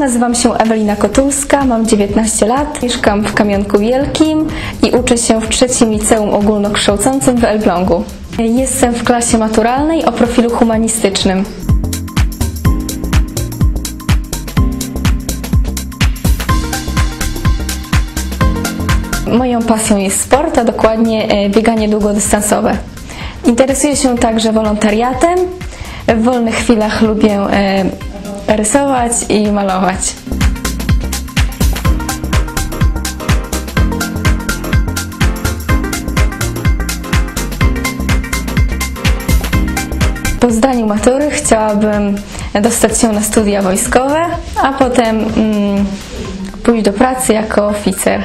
nazywam się Ewelina Kotulska, mam 19 lat, mieszkam w Kamionku Wielkim i uczę się w trzecim liceum ogólnokształcącym w Elblągu. Jestem w klasie maturalnej o profilu humanistycznym. Moją pasją jest sport, a dokładnie e, bieganie długodystansowe. Interesuję się także wolontariatem. W wolnych chwilach lubię e, rysować i malować. Po zdaniu matury chciałabym dostać się na studia wojskowe, a potem mm, pójść do pracy jako oficer.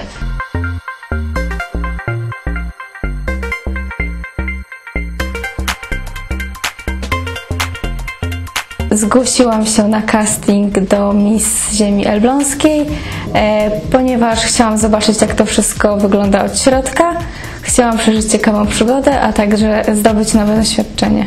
Zgłosiłam się na casting do Miss Ziemi Elbląskiej, e, ponieważ chciałam zobaczyć, jak to wszystko wygląda od środka. Chciałam przeżyć ciekawą przygodę, a także zdobyć nowe doświadczenie.